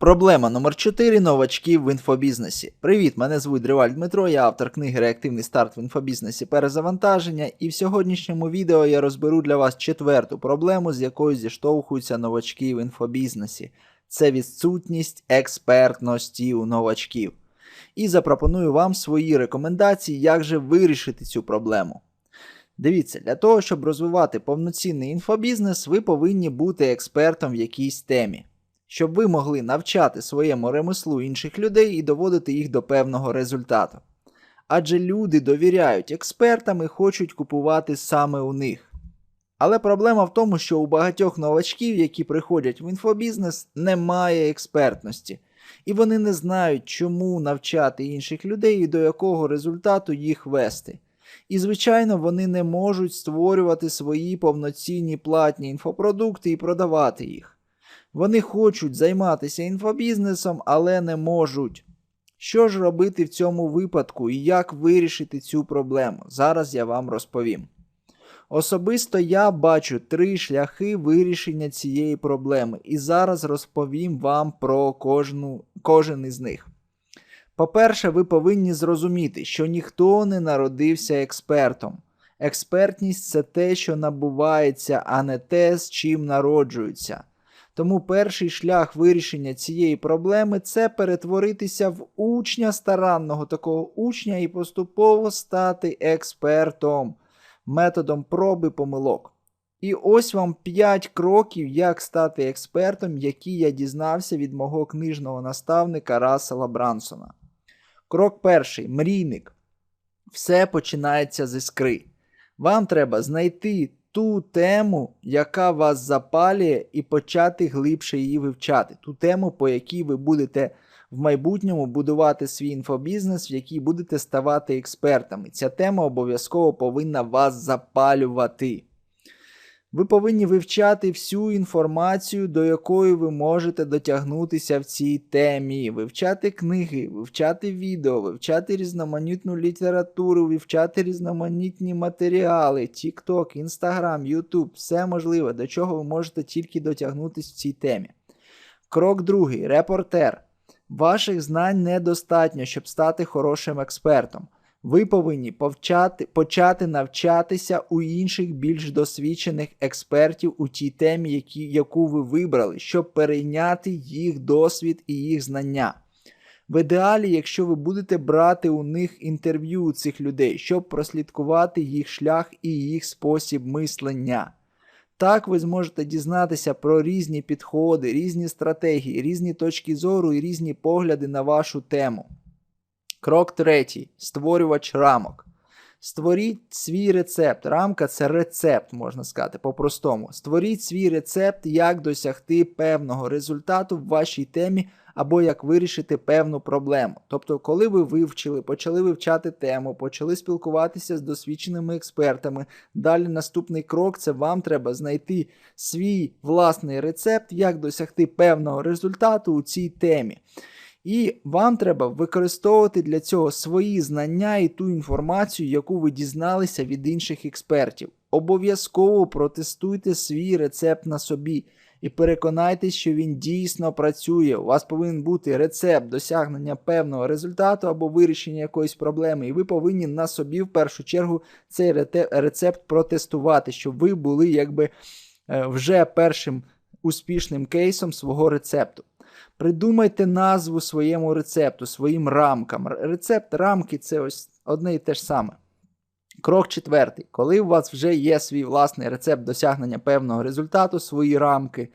Проблема номер 4 новачків в інфобізнесі. Привіт, мене звуть Риваль Дмитро, я автор книги Реактивний старт в інфобізнесі перезавантаження, і в сьогоднішньому відео я розберу для вас четверту проблему, з якою зіштовхуються новачки в інфобізнесі. Це відсутність експертності у новачків. І запропоную вам свої рекомендації, як же вирішити цю проблему. Дивіться, для того, щоб розвивати повноцінний інфобізнес, ви повинні бути експертом в якійсь темі щоб ви могли навчати своєму ремеслу інших людей і доводити їх до певного результату. Адже люди довіряють експертам і хочуть купувати саме у них. Але проблема в тому, що у багатьох новачків, які приходять в інфобізнес, немає експертності, і вони не знають, чому навчати інших людей і до якого результату їх вести. І, звичайно, вони не можуть створювати свої повноцінні платні інфопродукти і продавати їх. Вони хочуть займатися інфобізнесом, але не можуть. Що ж робити в цьому випадку і як вирішити цю проблему? Зараз я вам розповім. Особисто я бачу три шляхи вирішення цієї проблеми, і зараз розповім вам про кожну, кожен із них. По-перше, ви повинні зрозуміти, що ніхто не народився експертом. Експертність це те, що набувається, а не те, з чим народжуються. Тому перший шлях вирішення цієї проблеми це перетворитися в учня старанного такого учня і поступово стати експертом методом проби помилок. І ось вам 5 кроків, як стати експертом, які я дізнався від мого книжного наставника Рассела Брансона. Крок перший мрійник. Все починається з іскри. Вам треба знайти ту тему, яка вас запалює, і почати глибше її вивчати. Ту тему, по якій ви будете в майбутньому будувати свій інфобізнес, в якій будете ставати експертами. Ця тема обов'язково повинна вас запалювати. Ви повинні вивчати всю інформацію, до якої ви можете дотягнутися в цій темі, вивчати книги, вивчати відео, вивчати різноманітну літературу, вивчати різноманітні матеріали, TikTok, Instagram, YouTube, все можливе, до чого ви можете тільки дотягнутися в цій темі. Крок другий репортер. Ваших знань недостатньо, щоб стати хорошим експертом. Ви повинні повчати, почати навчатися у інших більш досвідчених експертів у тій темі, які, яку ви вибрали, щоб перейняти їх досвід і їх знання. В ідеалі, якщо ви будете брати у них інтерв'ю у цих людей, щоб прослідкувати їх шлях і їх спосіб мислення. Так ви зможете дізнатися про різні підходи, різні стратегії, різні точки зору і різні погляди на вашу тему. Крок третій. Створювач рамок. Створіть свій рецепт. Рамка це рецепт, можна сказати, по-простому. Створіть свій рецепт, як досягти певного результату в вашій темі або як вирішити певну проблему. Тобто, коли ви вивчили, почали вивчати тему, почали спілкуватися з досвідченими експертами. Далі наступний крок це вам треба знайти свій власний рецепт, як досягти певного результату у цій темі. І вам треба використовувати для цього свої знання і ту інформацію, яку ви дізналися від інших експертів. Обов'язково протестуйте свій рецепт на собі і переконайтеся, що він дійсно працює. У вас повинен бути рецепт досягнення певного результату або вирішення якоїсь проблеми, і ви повинні на собі в першу чергу цей рецепт протестувати, щоб ви були якби е, вже першим успішним кейсом свого рецепту. Придумайте назву своєму рецепту, своїм рамкам. Рецепт рамки це ось одне і те ж саме. Крок четвертий. Коли у вас вже є свій власний рецепт досягнення певного результату, свої рамки.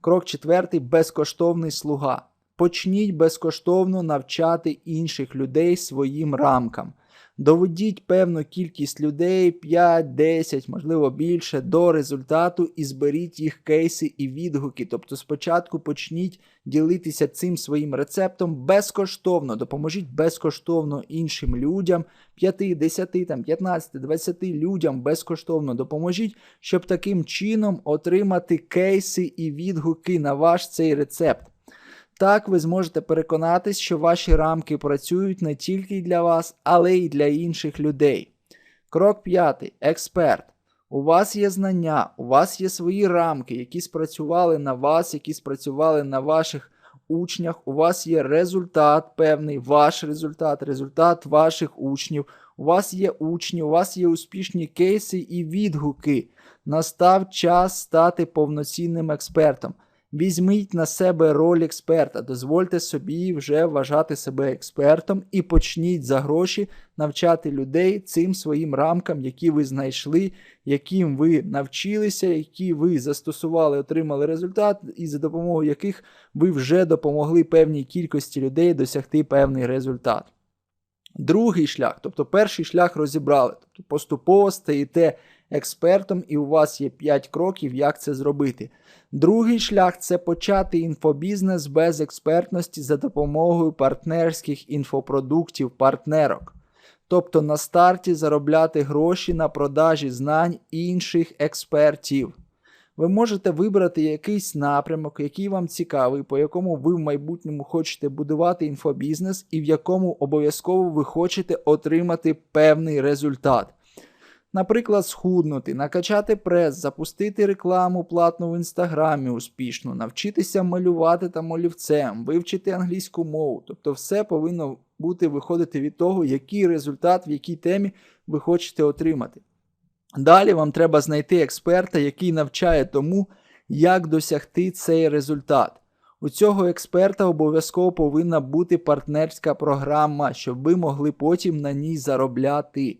Крок четвертий безкоштовний слуга. Почніть безкоштовно навчати інших людей своїм рамкам. Доведіть певну кількість людей, 5, 10, можливо більше, до результату і зберіть їх кейси і відгуки. Тобто спочатку почніть ділитися цим своїм рецептом безкоштовно, допоможіть безкоштовно іншим людям, 5, 10, там, 15, 20 людям безкоштовно допоможіть, щоб таким чином отримати кейси і відгуки на ваш цей рецепт. Так ви зможете переконатись, що ваші рамки працюють не тільки для вас, але й для інших людей. Крок п'ятий. Експерт. У вас є знання, у вас є свої рамки, які спрацювали на вас, які спрацювали на ваших учнях, у вас є результат певний, ваш результат, результат ваших учнів. У вас є учні, у вас є успішні кейси і відгуки. Настав час стати повноцінним експертом. Візьміть на себе роль експерта, дозвольте собі вже вважати себе експертом і почніть за гроші навчати людей цим своїм рамкам, які ви знайшли, яким ви навчилися, які ви застосували, отримали результат, і за допомогою яких ви вже допомогли певній кількості людей досягти певний результат. Другий шлях, тобто перший шлях розібрали, тобто поступово стаєте експертом, і у вас є 5 кроків, як це зробити. Другий шлях це почати інфобізнес без експертності за допомогою партнерських інфопродуктів, партнерок. Тобто на старті заробляти гроші на продажі знань інших експертів. Ви можете вибрати якийсь напрямок, який вам цікавий, по якому ви в майбутньому хочете будувати інфобізнес, і в якому обов'язково ви хочете отримати певний результат. Наприклад, схуднути, накачати прес, запустити рекламу платну в інстаграмі успішно, навчитися малювати там олівцем, вивчити англійську мову. Тобто, все повинно бути виходити від того, який результат в якій темі ви хочете отримати. Далі вам треба знайти експерта, який навчає тому, як досягти цей результат. У цього експерта обов'язково повинна бути партнерська програма, щоб ви могли потім на ній заробляти.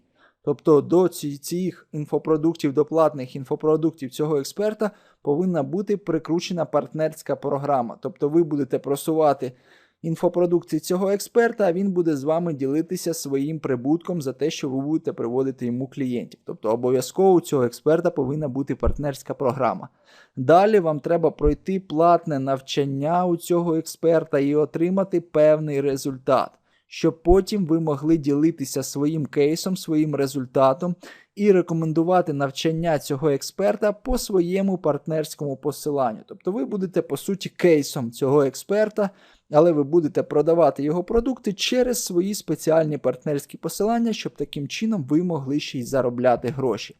Тобто до цих інфопродуктів, до платних інфопродуктів цього експерта повинна бути прикручена партнерська програма. Тобто ви будете просувати інфопродукції цього експерта, а він буде з вами ділитися своїм прибутком за те, що ви будете приводити йому клієнтів. Тобто обов'язково у цього експерта повинна бути партнерська програма. Далі вам треба пройти платне навчання у цього експерта і отримати певний результат щоб потім ви могли ділитися своїм кейсом, своїм результатом і рекомендувати навчання цього експерта по своєму партнерському посиланню. Тобто ви будете, по суті, кейсом цього експерта, але ви будете продавати його продукти через свої спеціальні партнерські посилання, щоб таким чином ви могли ще й заробляти гроші.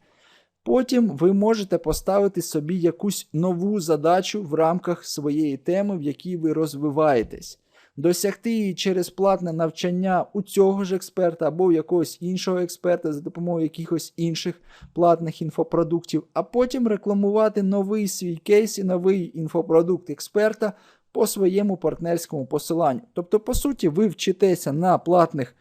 Потім ви можете поставити собі якусь нову задачу в рамках своєї теми, в якій ви розвиваєтесь досягти її через платне навчання у цього ж експерта або у якогось іншого експерта за допомогою якихось інших платних інфопродуктів, а потім рекламувати новий свій кейс і новий інфопродукт експерта по своєму партнерському посиланню. Тобто, по суті, ви вчитеся на платних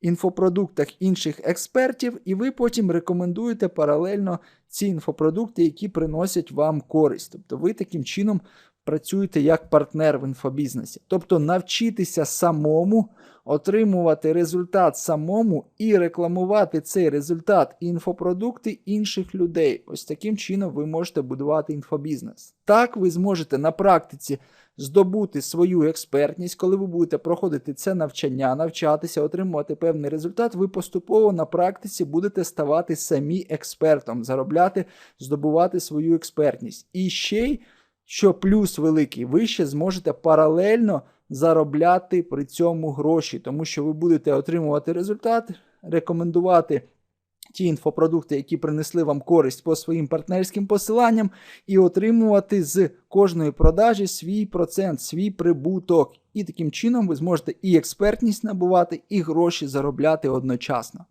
інфопродуктах інших експертів, і ви потім рекомендуєте паралельно ці інфопродукти, які приносять вам користь. Тобто ви таким чином працюєте як партнер в інфобізнесі. Тобто навчитися самому отримувати результат самому і рекламувати цей результат інфопродукти інших людей. Ось таким чином ви можете будувати інфобізнес. Так, ви зможете на практиці здобути свою експертність, коли ви будете проходити це навчання, навчатися, отримувати певний результат, ви поступово на практиці будете ставати самі експертом, заробляти, здобувати свою експертність. І ще й що плюс великий, ви ще зможете паралельно заробляти при цьому гроші, тому що ви будете отримувати результат, рекомендувати ті інфопродукти, які принесли вам користь по своїм партнерським посиланням, і отримувати з кожної продажі свій процент, свій прибуток. І таким чином ви зможете і експертність набувати, і гроші заробляти одночасно.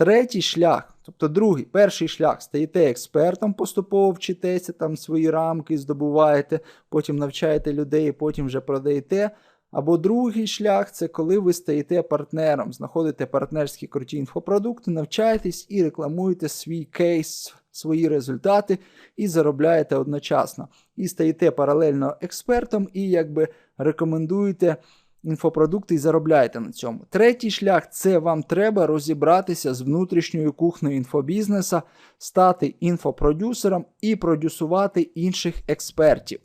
Третій шлях, тобто другий, перший шлях, стаєте експертом, поступово вчитеся, там свої рамки здобуваєте, потім навчаєте людей, потім вже продаєте. Або другий шлях це коли ви стаєте партнером, знаходите партнерські круті інфопродукти, навчаєтесь і рекламуєте свій кейс, свої результати і заробляєте одночасно. І стаєте паралельно експертом, і якби рекомендуєте інфопродукти і заробляєте на цьому. Третій шлях це вам треба розібратися з внутрішньою кухнею інфобізнеса, стати інфопродюсером і продюсувати інших експертів.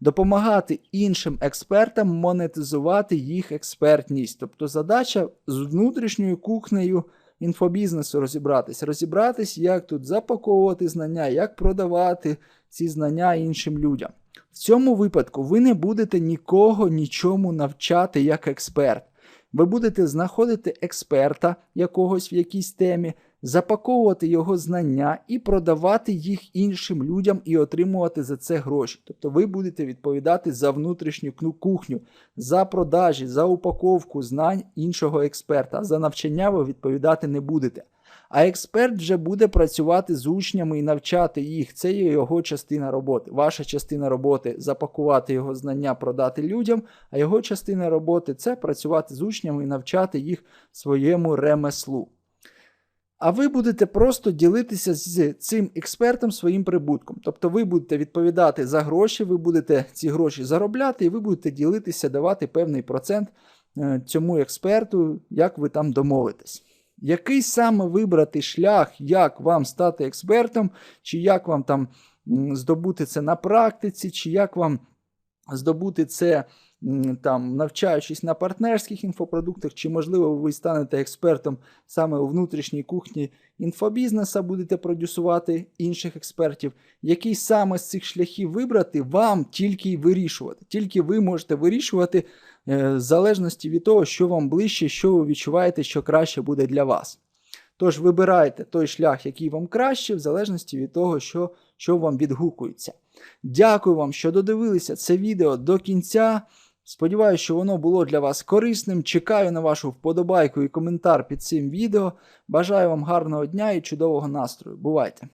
Допомагати іншим експертам монетизувати їх експертність. Тобто задача з внутрішньою кухнею інфобізнесу розібратися. Розібратись, як тут запаковувати знання, як продавати ці знання іншим людям. В цьому випадку ви не будете нікого нічому навчати як експерт. Ви будете знаходити експерта якогось в якійсь темі, запаковувати його знання і продавати їх іншим людям і отримувати за це гроші. Тобто ви будете відповідати за внутрішню кухню, за продажі, за упаковку знань іншого експерта. За навчання ви відповідати не будете. А експерт вже буде працювати з учнями і навчати їх. Це є його частина роботи. Ваша частина роботи запакувати його знання, продати людям, а його частина роботи це працювати з учнями і навчати їх своєму ремеслу. А ви будете просто ділитися з цим експертом своїм прибутком. Тобто ви будете відповідати за гроші, ви будете ці гроші заробляти, і ви будете ділитися, давати певний процент е, цьому експерту, як ви там домовитесь. Який саме вибрати шлях, як вам стати експертом, чи як вам там здобути це на практиці, чи як вам здобути це там, навчаючись на партнерських інфопродуктах, чи можливо ви станете експертом саме у внутрішній кухні інфобізнеса, будете продюсувати інших експертів. Який саме з цих шляхів вибрати, вам тільки й вирішувати. Тільки ви можете вирішувати е, в залежності від того, що вам ближче, що ви відчуваєте, що краще буде для вас. Тож вибирайте той шлях, який вам краще, в залежності від того, що, що вам відгукується. Дякую вам, що додивилися це відео до кінця. Сподіваюся, що воно було для вас корисним. Чекаю на вашу вподобайку і коментар під цим відео. Бажаю вам гарного дня і чудового настрою. Бувайте!